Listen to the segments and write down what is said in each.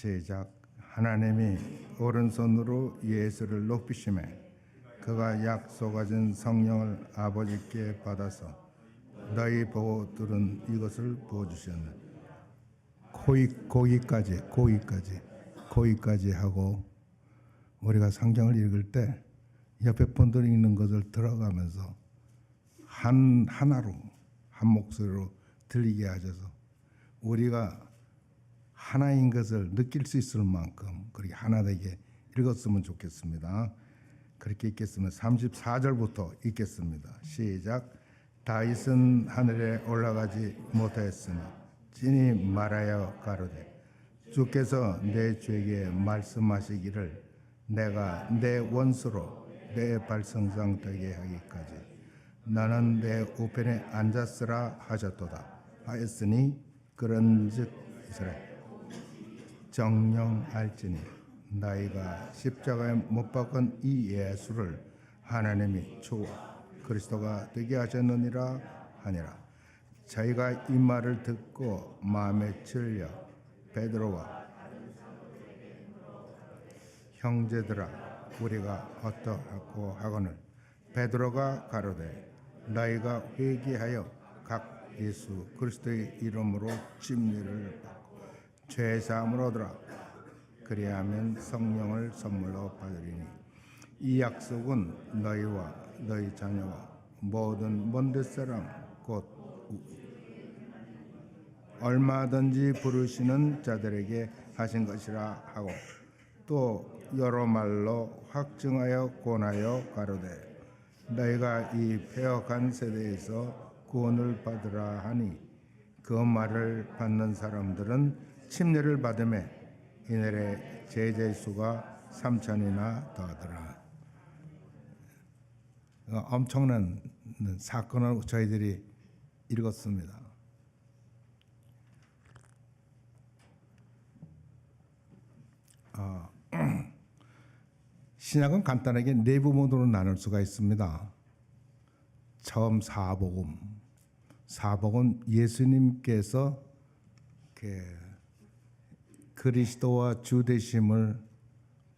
시작 하나님이 오른손으로 예수를 높이심에 그가 약속하신 성령을 아버지께 받아서 너희 보고 들은 이것을 보여주셨네. 거기 거기까지 거기까지 거기까지 하고 우리가 성경을 읽을 때 옆에 분들이 읽는 것을 들어가면서 한 하나로 한 목소리로 들리게 하셔서 우리가 하나인 것을 느낄 수 있을 만큼 그렇게 하나 되게 읽었으면 좋겠습니다. 그렇게 읽겠으면 34절부터 읽겠습니다. 시작. 다윗은 하늘에 올라가지 못하였으나 진이 말하여 가로되 주께서 내 주에게 말씀하시기를 내가 내 원수로 내 발성상 되게 하기까지 나는 내 우편에 앉았으라 하셨도다 하였으니 그런즉 이스라엘 정령 알지니 나이가 십자가에 못 박은 이 예수를 하나님이 주와 그리스도가 되게 하셨느니라 하니라. 자기가 이 말을 듣고 마음에 찔려 베드로와 형제들아 우리가 어떠하고 하거늘? 베드로가 가로되 너희가 회개하여 각 예수 그리스도의 이름으로 진리를 받고 죄 사함을 얻으라. 그리하면 성령을 선물로 받으리니 이 약속은 너희와 너희 자녀와 모든 먼데 사람 곧 얼마든지 부르시는 자들에게 하신 것이라 하고 또 여러 말로 확증하여 권하여 가로되 너희가 이 폐역한 세대에서 구원을 받으라 하니 그 말을 받는 사람들은 침례를 받음에 이날의 제자의 수가 삼천이나 더하더라. 어, 엄청난 사건을 저희들이 읽었습니다. 아, 신약은 간단하게 네 부분으로 나눌 수가 있습니다. 처음 사복음, 사복은 예수님께서 그 그리스도와 주 되심을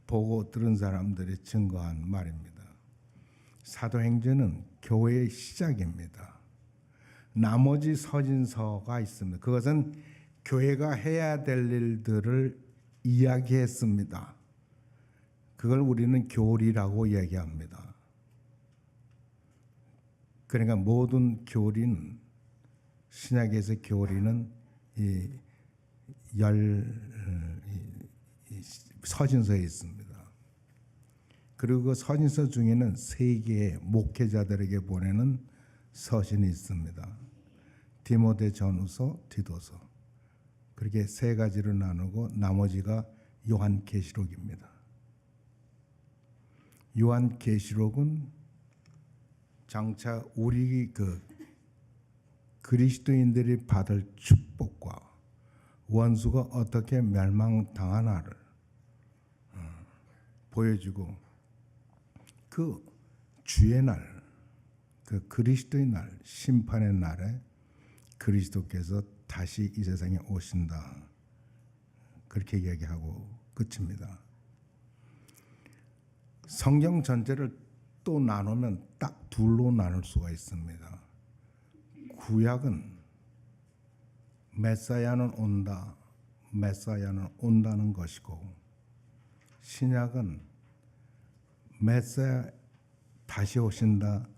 보고 들은 사람들이 증거한 말입니다. 사도행전은 교회의 시작입니다. 나머지 서진서가 있습니다. 그것은 교회가 해야 될 일들을 이야기했습니다. 그걸 우리는 교리라고 얘기합니다. 그러니까 모든 교리는 신약에서 교리는 이 열 서진서에 있습니다. 그리고 그 서진서 중에는 세 개의 목회자들에게 보내는 서신이 있습니다. 디모데 전후서, 디도서. 그렇게 세 가지로 나누고 나머지가 요한 계시록입니다. 요한 계시록은 장차 우리 그 그리스도인들이 받을 축복과 원수가 어떻게 멸망당하나를 어, 보여주고 그 주의 날, 그 그리스도의 날, 심판의 날에 그리스도께서 다시 이 세상에 오신다. 그렇게 이야기하고 끝입니다. 성경 전체를 또 나누면 딱 둘로 나눌 수가 있습니다. 구약은 메사야는 온다, 메사야는 온다는 것이고, 신약은 메사야 다시 오신다,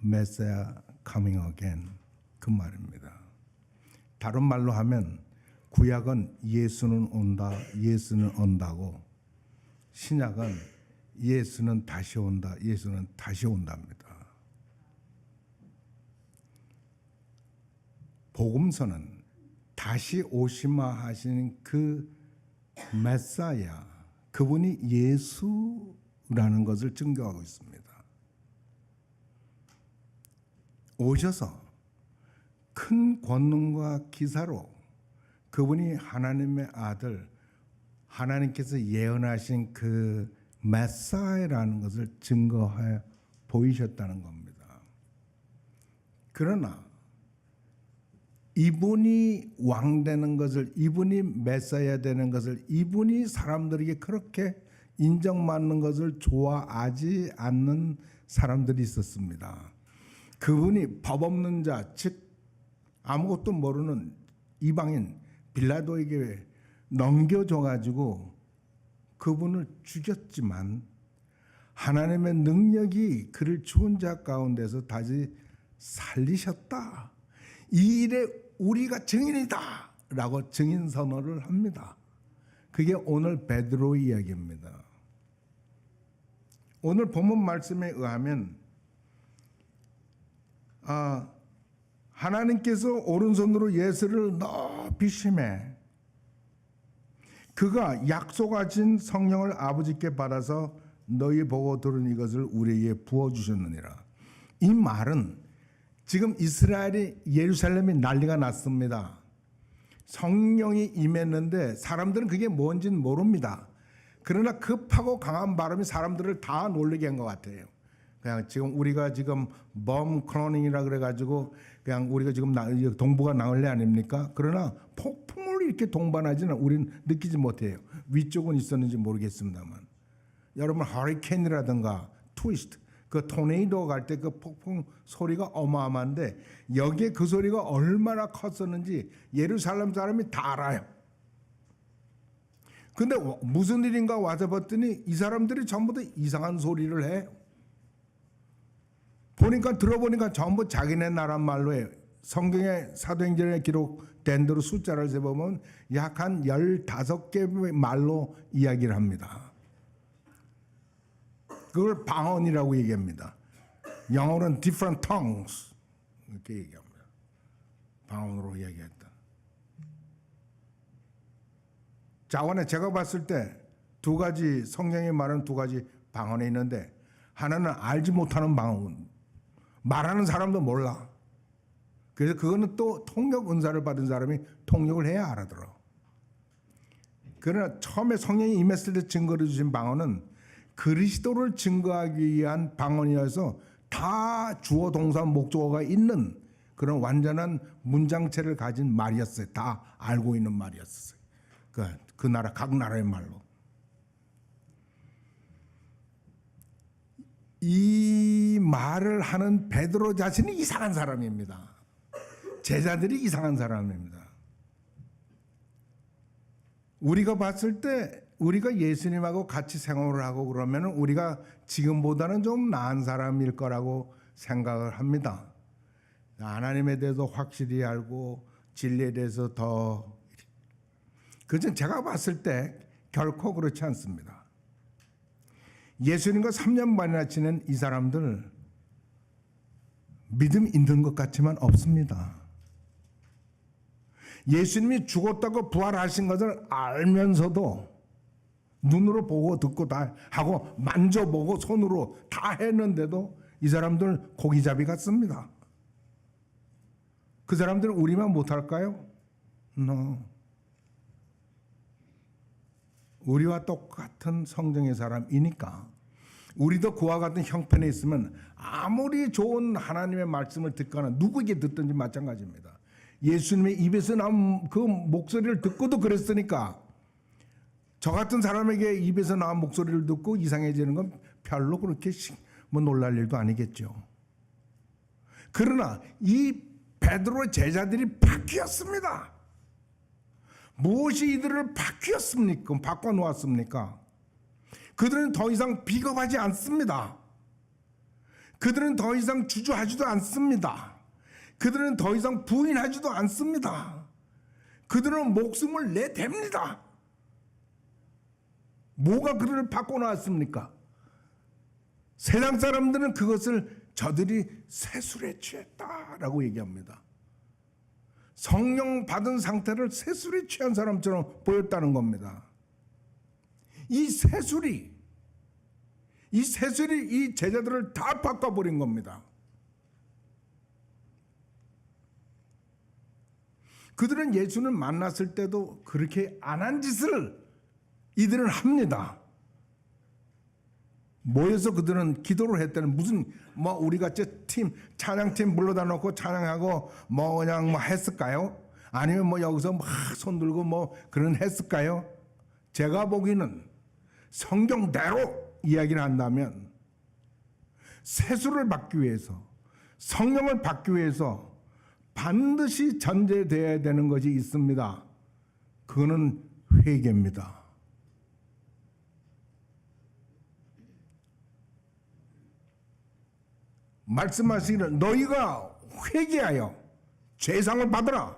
메사야 coming again 그 말입니다. 다른 말로 하면 구약은 예수는 온다, 예수는 온다고, 신약은 예수는 다시 온다, 예수는 다시 온답니다. 복음서는 다시 오시마 하신 그 메사야, 그분이 예수라는 것을 증거하고 있습니다. 오셔서 큰 권능과 기사로 그분이 하나님의 아들, 하나님께서 예언하신 그 메사이라는 것을 증거하여 보이셨다는 겁니다. 그러나 이분이 왕 되는 것을 이분이 메사야 되는 것을 이분이 사람들에게 그렇게 인정받는 것을 좋아하지 않는 사람들이 있었습니다. 그분이 법 없는 자, 즉 아무것도 모르는 이방인 빌라도에게 넘겨줘 가지고 그분을 죽였지만 하나님의 능력이 그를 죽은 자 가운데서 다시 살리셨다. 이 일에 우리가 증인이다라고 증인 선언을 합니다. 그게 오늘 베드로 이야기입니다. 오늘 본문 말씀에 의하면 아, 하나님께서 오른손으로 예수를 높이 심해 그가 약속하신 성령을 아버지께 받아서 너희 보고 들은 이것을 우리에게 부어 주셨느니라. 이 말은 지금 이스라엘이 예루살렘이 난리가 났습니다. 성령이 임했는데 사람들은 그게 뭔지는 모릅니다. 그러나 급하고 강한 바람이 사람들을 다 놀라게 한 것 같아요. 그냥 지금 우리가 지금 범 크로닝이라 그래가지고 그냥 우리가 지금 나- 동부가 나올래 아닙니까? 그러나 폭풍을 이렇게 동반하지는 우리는 느끼지 못해요. 위쪽은 있었는지 모르겠습니다만. 여러분 허리케인이라든가 트위스트 그 토네이도 갈 때 그 폭풍 소리가 어마어마한데 여기에 그 소리가 얼마나 컸었는지 예루살렘 사람이 다 알아요. 근데 무슨 일인가 와서 봤더니 이 사람들이 전부 다 이상한 소리를 해요. 보니까 들어보니까 전부 자기네 나라 말로 해요. 성경의 사도행전에 기록된 대로 숫자를 세보면 약 한 15개 말로 이야기를 합니다. 그걸 방언이라고 얘기합니다. 영어로는 different tongues 이렇게 얘기합니다. 방언으로 이야기했다. 자원에 제가 봤을 때 두 가지 성경이 말하는 두 가지 방언이 있는데 하나는 알지 못하는 방언 말하는 사람도 몰라. 그래서 그거는 또 통역 은사를 받은 사람이 통역을 해야 알아들어. 그러나 처음에 성령이 임했을 때 증거를 주신 방언은 그리스도를 증거하기 위한 방언이어서 다 주어 동사 목적어가 있는 그런 완전한 문장체를 가진 말이었어요. 다 알고 있는 말이었어요. 그, 그 나라 각 나라의 말로. 이 말을 하는 베드로 자신이 이상한 사람입니다. 제자들이 이상한 사람입니다. 우리가 봤을 때 우리가 예수님하고 같이 생활을 하고 그러면 우리가 지금보다는 좀 나은 사람일 거라고 생각을 합니다. 하나님에 대해서 확실히 알고 진리에 대해서 더 그저 제가 봤을 때 결코 그렇지 않습니다. 예수님과 3년 반이나 지낸 이 사람들 믿음 있는 것 같지만 없습니다. 예수님이 죽었다고 부활하신 것을 알면서도 눈으로 보고 듣고 다 하고 만져보고 손으로 다 했는데도 이 사람들 고기잡이 같습니다. 그 사람들은 우리만 못할까요? No. 우리와 똑같은 성정의 사람이니까 우리도 그와 같은 형편에 있으면 아무리 좋은 하나님의 말씀을 듣거나 누구에게 듣든지 마찬가지입니다. 예수님의 입에서 나온 그 목소리를 듣고도 그랬으니까 저 같은 사람에게 입에서 나온 목소리를 듣고 이상해지는 건 별로 그렇게 뭐 놀랄 일도 아니겠죠. 그러나 이 베드로 제자들이 바뀌었습니다. 무엇이 이들을 바뀌었습니까? 바꿔놓았습니까? 그들은 더 이상 비겁하지 않습니다. 그들은 더 이상 주저하지도 않습니다. 그들은 더 이상 부인하지도 않습니다. 그들은 목숨을 내댑니다. 뭐가 그들을 바꿔놨습니까? 세상 사람들은 그것을 저들이 세술에 취했다라고 얘기합니다. 성령 받은 상태를 세술에 취한 사람처럼 보였다는 겁니다. 이 세술이 이 세술이 이 제자들을 다 바꿔버린 겁니다. 그들은 예수를 만났을 때도 그렇게 안 한 짓을 이들은 합니다. 모여서 그들은 기도를 했다는 무슨 뭐 우리 같이 팀 찬양팀 불러다 놓고 찬양하고 뭐 그냥 뭐 했을까요? 아니면 뭐 여기서 막 손 들고 뭐 그런 했을까요? 제가 보기는 성경대로 이야기를 한다면 세수를 받기 위해서 성령을 받기 위해서 반드시 전제되어야 되는 것이 있습니다. 그거는 회개입니다. 말씀하시기를 너희가 회개하여 죄상을 받으라.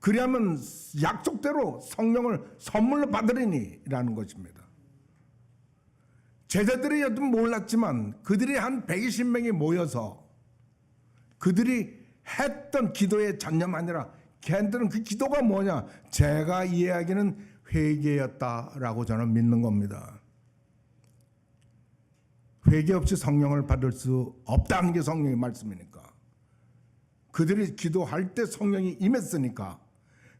그리하면 약속대로 성령을 선물로 받으리니라는 것입니다. 제자들이 여튼 몰랐지만 그들이 한 120명이 모여서 그들이 했던 기도의 전념 아니라 걔들은 그 기도가 뭐냐? 제가 이해하기는 회개였다라고 저는 믿는 겁니다. 회개 없이 성령을 받을 수 없다는 게 성령의 말씀이니까. 그들이 기도할 때 성령이 임했으니까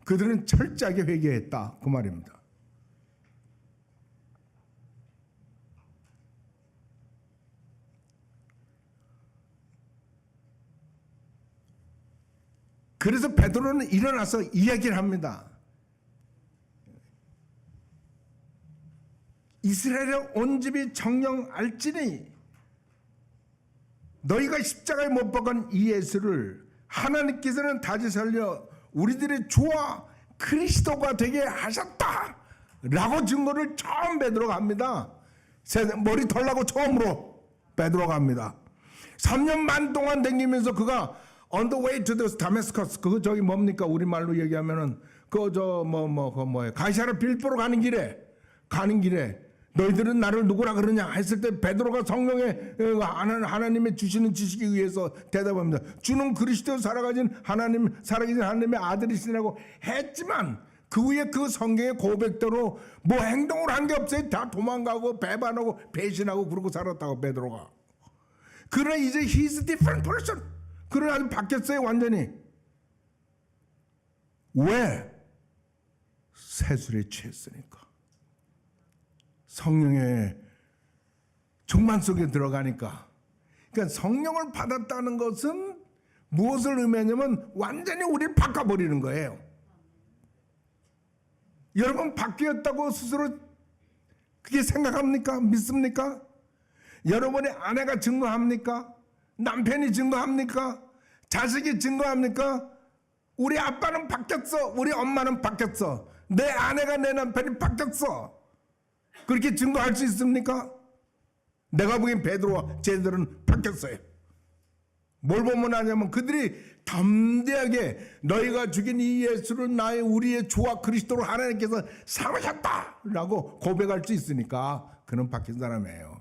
그들은 철저하게 회개했다 그 말입니다. 그래서 베드로는 일어나서 이야기를 합니다. 이스라엘의 온 집이 정령 알지니? 너희가 십자가에 못 박은 이 예수를 하나님께서는 다시 살려 우리들의 주와 그리스도가 되게 하셨다! 라고 증거를 처음 베드로가 합니다. 세- 머리 털라고 처음으로 베드로가 합니다. 3년 반 동안 댕기면서 그가 on the way to the Damascus 그거 저기 뭡니까? 우리말로 얘기하면은 그저뭐뭐그 뭐예요? 가시아라 빌보로 가는 길에 가는 길에 너희들은 나를 누구라 그러냐 했을 때 베드로가 성령의 어, 하나- 하나님의 주시는 지식에 의해서 대답합니다. 주는 그리스도 살아가진 하나님 살아계신 하나님의 아들이시라고 했지만 그 후에 그 성경의 고백대로 뭐 행동을 한 게 없어요. 다 도망가고 배반하고 배신하고 그러고 살았다고 베드로가. 그러나 이제 he's different person. 그러나 아주 바뀌었어요 완전히. 왜? 세술에 취했으니까. 성령의 충만 속에 들어가니까. 그러니까 성령을 받았다는 것은 무엇을 의미하냐면 완전히 우리를 바꿔버리는 거예요. 여러분 바뀌었다고 스스로 그게 생각합니까? 믿습니까? 여러분의 아내가 증거합니까? 남편이 증거합니까? 자식이 증거합니까? 우리 아빠는 바뀌었어. 우리 엄마는 바뀌었어. 내 아내가 내 남편이 바뀌었어. 그렇게 증거할 수 있습니까? 내가 보기엔 베드로와 제들은 바뀌었어요. 뭘 보면 하냐면 그들이 담대하게 너희가 죽인 이 예수를 나의 우리의 주와 그리스도로 하나님께서 삼으셨다라고 고백할 수 있으니까 그는 바뀐 사람이에요.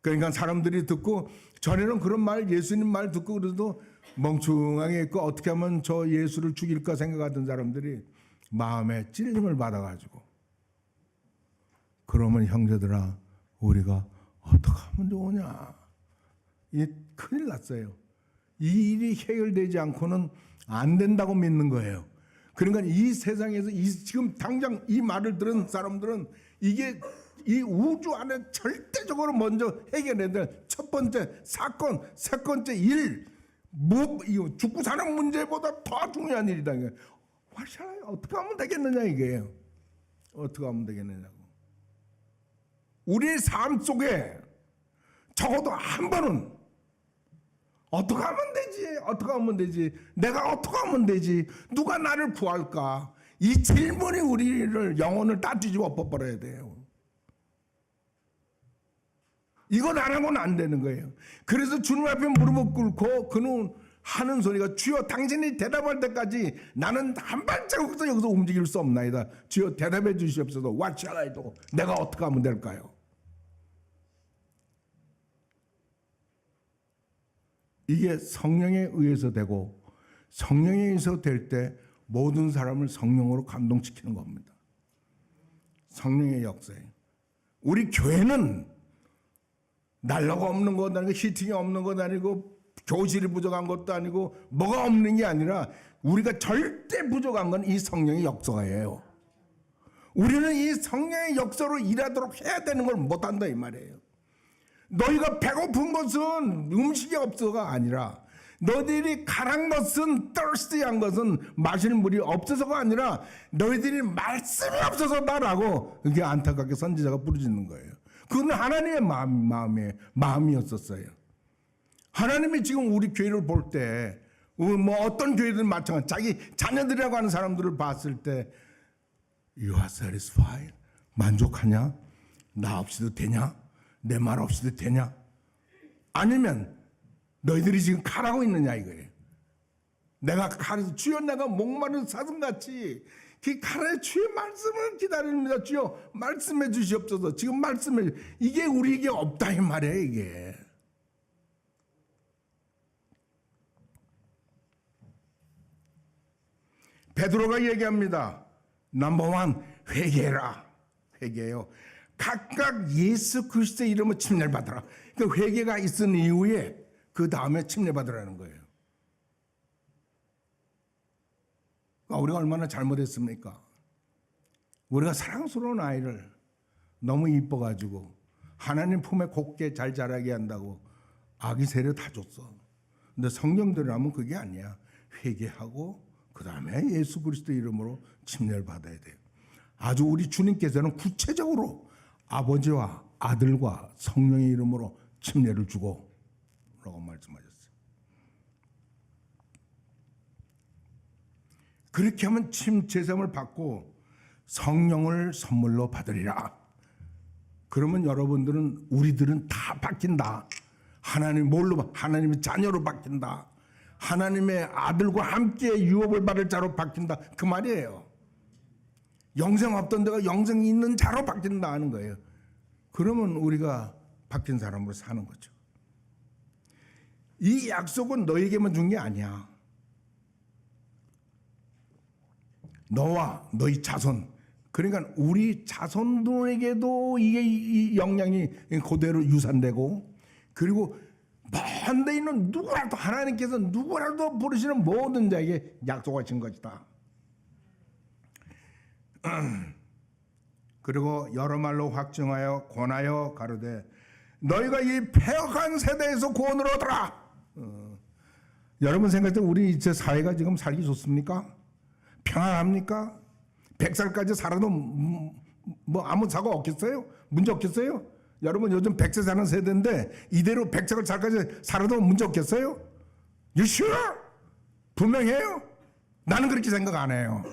그러니까 사람들이 듣고 전에는 그런 말 예수님 말 듣고 그래도 멍청하게 있고 어떻게 하면 저 예수를 죽일까 생각하던 사람들이 마음에 찔림을 받아가지고 그러면 형제들아 우리가 어떻게 하면 좋으냐 이 큰일 났어요 이 일이 해결되지 않고는 안 된다고 믿는 거예요 그러니까 이 세상에서 이 지금 당장 이 말을 들은 사람들은 이게 이 우주 안에 절대적으로 먼저 해결해야 될 첫 번째 사건, 세 번째 일, 뭐, 죽고 사는 문제보다 더 중요한 일이다. 와샤, 어떻게 하면 되겠느냐, 이게. 어떻게 하면 되겠느냐고. 우리의 삶 속에 적어도 한 번은 어떻게 하면 되지? 어떻게 하면 되지? 내가 어떻게 하면 되지? 누가 나를 구할까? 이 질문이 우리를 영혼을 다 뒤집어 엎어버려야 돼요. 이건 안 하고는 안 되는 거예요. 그래서 주님 앞에 무릎을 꿇고 그는 하는 소리가 주여 당신이 대답할 때까지 나는 한 발자국도 여기서 움직일 수 없나이다. 주여 대답해 주시옵소서. What do? 내가 어떻게 하면 될까요? 이게 성령에 의해서 되고 성령에 의해서 될 때 모든 사람을 성령으로 감동시키는 겁니다. 성령의 역사에. 우리 교회는 난로가 없는 것도 아니고 히팅이 없는 것도 아니고 교실이 부족한 것도 아니고 뭐가 없는 게 아니라 우리가 절대 부족한 건 이 성령의 역사예요. 우리는 이 성령의 역사로 일하도록 해야 되는 걸 못한다 이 말이에요. 너희가 배고픈 것은 음식이 없어가 아니라 너희들이 가랑 것은 thirsty한 것은 마시는 물이 없어서가 아니라 너희들이 말씀이 없어서다라고 그게 안타깝게 선지자가 부르짖는 거예요. 그건 하나님의 마음, 마음의 마음이었었어요. 하나님이 지금 우리 교회를 볼 때, 뭐 어떤 교회든 마찬가지, 자기 자녀들이라고 하는 사람들을 봤을 때, You are satisfied? 만족하냐? 나 없이도 되냐? 내 말 없이도 되냐? 아니면 너희들이 지금 가라고 있느냐 이거예요. 내가 가르쳐 주여 내가 목마른 사슴같이 그 가라의 주의 말씀을 기다립니다. 주여 말씀해 주시옵소서. 지금 말씀해 주- 이게 우리에게 없다 이 말이에요 이게. 베드로가 얘기합니다. 넘버원 회개라. 회개요. 각각 예수 그리스도의 이름으로 침례를 받아라. 그 회개가 있은 이후에 그 다음에 침례 받으라는 거예요. 그러니까 우리가 얼마나 잘못했습니까? 우리가 사랑스러운 아이를 너무 이뻐가지고 하나님 품에 곱게 잘 자라게 한다고 아기 세례 다 줬어. 근데 성경대로라면 그게 아니야. 회개하고 그 다음에 예수 그리스도 이름으로 침례를 받아야 돼요. 아주 우리 주님께서는 구체적으로 아버지와 아들과 성령의 이름으로 침례를 주고 라고 말씀하셨어요. 그렇게 하면 침 제삼을 받고 성령을 선물로 받으리라. 그러면 여러분들은 우리들은 다 바뀐다. 하나님 뭘로 바- 하나님의 자녀로 바뀐다. 하나님의 아들과 함께 유업을 받을 자로 바뀐다. 그 말이에요. 영생 없던 데가 영생이 있는 자로 바뀐다 하는 거예요. 그러면 우리가 바뀐 사람으로 사는 거죠. 이 약속은 너에게만 준 게 아니야. 너와 너희 자손 그러니까 우리 자손들에게도 이게 이 영향이 그대로 유산되고 그리고 먼데 있는 누구라도 하나님께서 누구라도 부르시는 모든 자에게 약속하신 것이다. 그리고 여러 말로 확증하여 권하여 가르되 너희가 이 폐역한 세대에서 구원을 얻어라. 어. 여러분 생각할 때 우리 제 사회가 지금 살기 좋습니까? 평안합니까? 100살까지 살아도 음, 뭐 아무 사고 없겠어요? 문제 없겠어요? 여러분 요즘 100세 사는 세대인데 이대로 100살 살까지 살아도 문제 없겠어요? You sure? 분명해요? 나는 그렇게 생각 안 해요.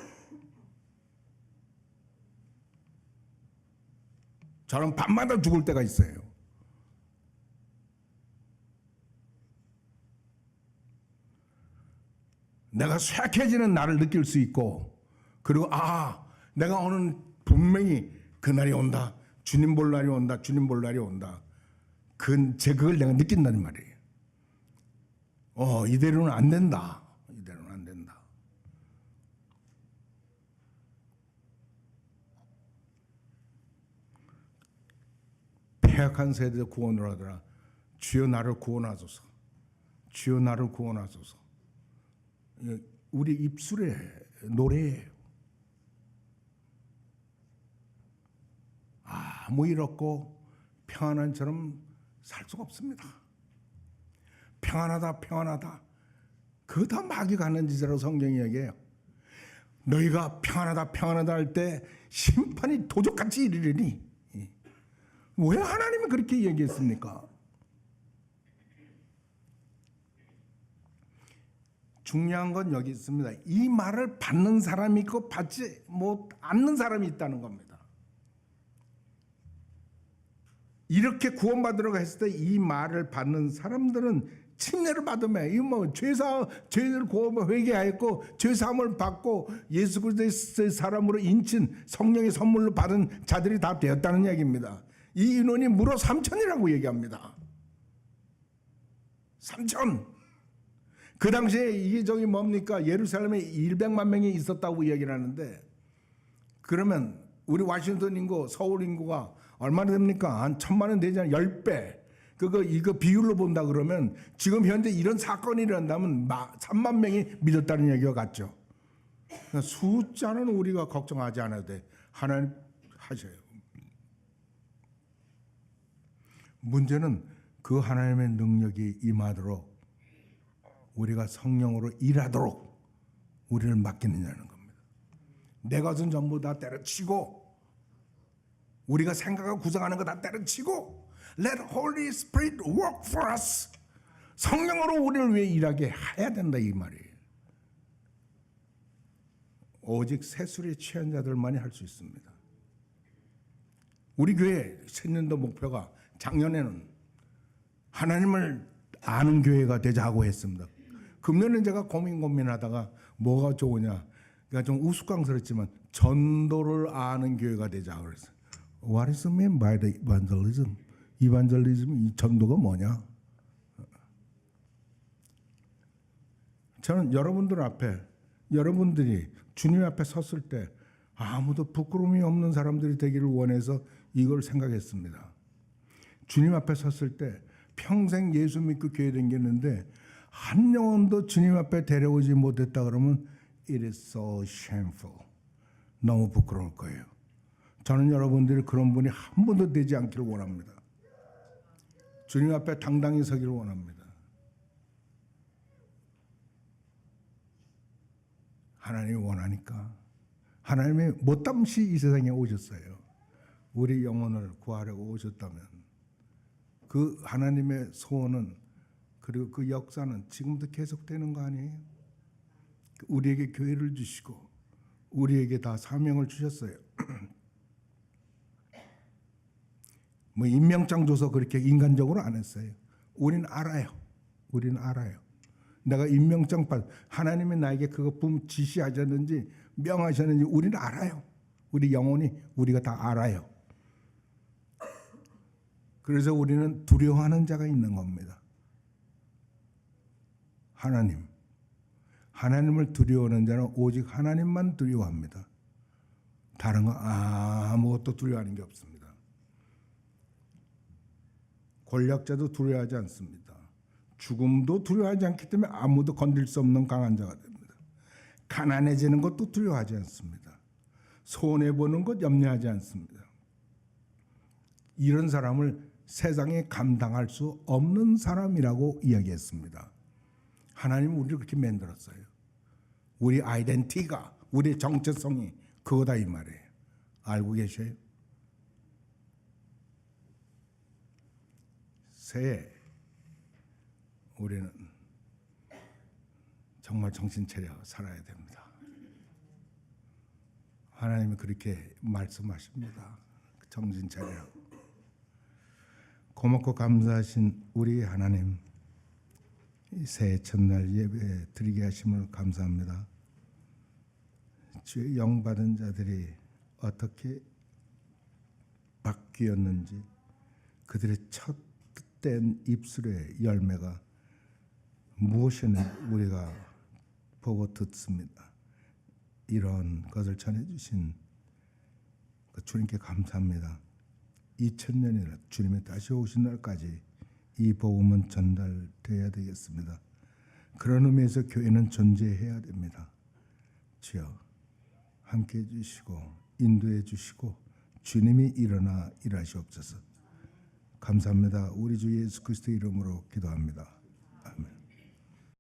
저는 밤마다 죽을 때가 있어요. 내가 쇠약해지는 나를 느낄 수 있고 그리고 아 내가 오늘 분명히 그날이 온다. 주님 볼 날이 온다. 주님 볼 날이 온다. 그 제 그걸 내가 느낀다는 말이에요. 어 이대로는 안 된다 이대로는 안 된다 폐악한 세대 구원을 하더라 주여 나를 구원하소서 주여 나를 구원하소서 예, 우리 입술의 노래예요. 아무 일 없고 평안한 처럼 살 수가 없습니다. 평안하다 평안하다 그거 다 마귀가 하는 짓이라고 성경이 얘기해요. 너희가 평안하다 평안하다 할 때 심판이 도적같이 이르리니 예. 왜 하나님이 그렇게 얘기했습니까? 중요한 건 여기 있습니다. 이 말을 받는 사람이 있고 받지 못 않는 사람이 있다는 겁니다. 이렇게 구원받으러 했을 때 이 말을 받는 사람들은 침례를 받으면 이뭐 죄사 죄를 구원 회개하였고 죄 사함을 받고 예수 그리스도의 사람으로 인친 성령의 선물로 받은 자들이 다 되었다는 얘기입니다. 이 인원이 무려 3천이라고 얘기합니다. 3천. 그 당시에 이게 저기 뭡니까? 예루살렘에 100만 명이 있었다고 이야기를 하는데 그러면 우리 워싱턴 인구 서울 인구가 얼마나 됩니까? 한 천만은 되잖아요 10배. 그거 이거 비율로 본다 그러면 지금 현재 이런 사건이 일어난다면 3만 명이 믿었다는 얘기가 같죠. 그러니까 숫자는 우리가 걱정하지 않아도 돼. 하나님 하셔요 문제는 그 하나님의 능력이 임하도록 우리가 성령으로 일하도록 우리를 맡기느냐는 겁니다. 내 것은 전부 다 때려치고 우리가 생각하고 구성하는 거 다 때려치고 Let Holy Spirit work for us. 성령으로 우리를 위해 일하게 해야 된다 이 말이에요. 오직 새술에 취한 자들만이 할 수 있습니다. 우리 교회 신년도 목표가 작년에는 하나님을 아는 교회가 되자고 했습니다. 금년은 제가 고민 고민하다가 뭐가 좋으냐. 그러니까 좀 우스꽝스럽지만 전도를 아는 교회가 되자 그랬어요. What is meant by the evangelism? 이반절리즘 이 전도가 뭐냐? 저는 여러분들 앞에 여러분들이 주님 앞에 섰을 때 아무도 부끄러움이 없는 사람들이 되기를 원해서 이걸 생각했습니다. 주님 앞에 섰을 때 평생 예수 믿고 교회 다녔는데 한 영혼도 주님 앞에 데려오지 못했다 그러면 it is so shameful. 너무 부끄러울 거예요. 저는 여러분들이 그런 분이 한 번도 되지 않기를 원합니다. 주님 앞에 당당히 서기를 원합니다. 하나님이 원하니까 하나님이 못담시 이 세상에 오셨어요. 우리 영혼을 구하려고 오셨다면 그 하나님의 소원은 그리고 그 역사는 지금도 계속되는 거 아니에요? 우리에게 교회를 주시고 우리에게 다 사명을 주셨어요. 뭐 임명장 줘서 그렇게 인간적으로 안 했어요. 우리는 알아요. 우리는 알아요. 내가 임명장 받 하나님이 나에게 그거 분 지시하셨는지 명하셨는지 우리는 알아요. 우리 영혼이 우리가 다 알아요. 그래서 우리는 두려워하는 자가 있는 겁니다. 하나님. 하나님을 두려워하는 자는 오직 하나님만 두려워합니다. 다른 거 아무것도 두려워하는 게 없습니다. 권력자도 두려워하지 않습니다. 죽음도 두려워하지 않기 때문에 아무도 건들 수 없는 강한 자가 됩니다. 가난해지는 것도 두려워하지 않습니다. 손해 보는 것 염려하지 않습니다. 이런 사람을 세상에 감당할 수 없는 사람이라고 이야기했습니다. 하나님은 우리를 그렇게 만들었어요. 우리 아이덴티가 우리 정체성이 그거다 이 말이에요. 알고 계셔요? 새해 우리는 정말 정신 차려 살아야 됩니다. 하나님이 그렇게 말씀하십니다. 정신 차려. 고맙고 감사하신 우리 하나님, 이 새해 첫날 예배 드리게 하심을 감사합니다. 주의 영 받은 자들이 어떻게 바뀌었는지 그들의 첫 뜻된 입술의 열매가 무엇이는 우리가 보고 듣습니다. 이런 것을 전해주신 그 주님께 감사합니다. 2000년이나 주님이 다시 오신 날까지 이 복음은 전달돼야 되겠습니다. 그런 의미에서 교회는 존재해야 됩니다. 주여 함께 해 주시고 인도해 주시고 주님이 일어나 일하시옵소서. 감사합니다. 우리 주 예수 그리스도 이름으로 기도합니다.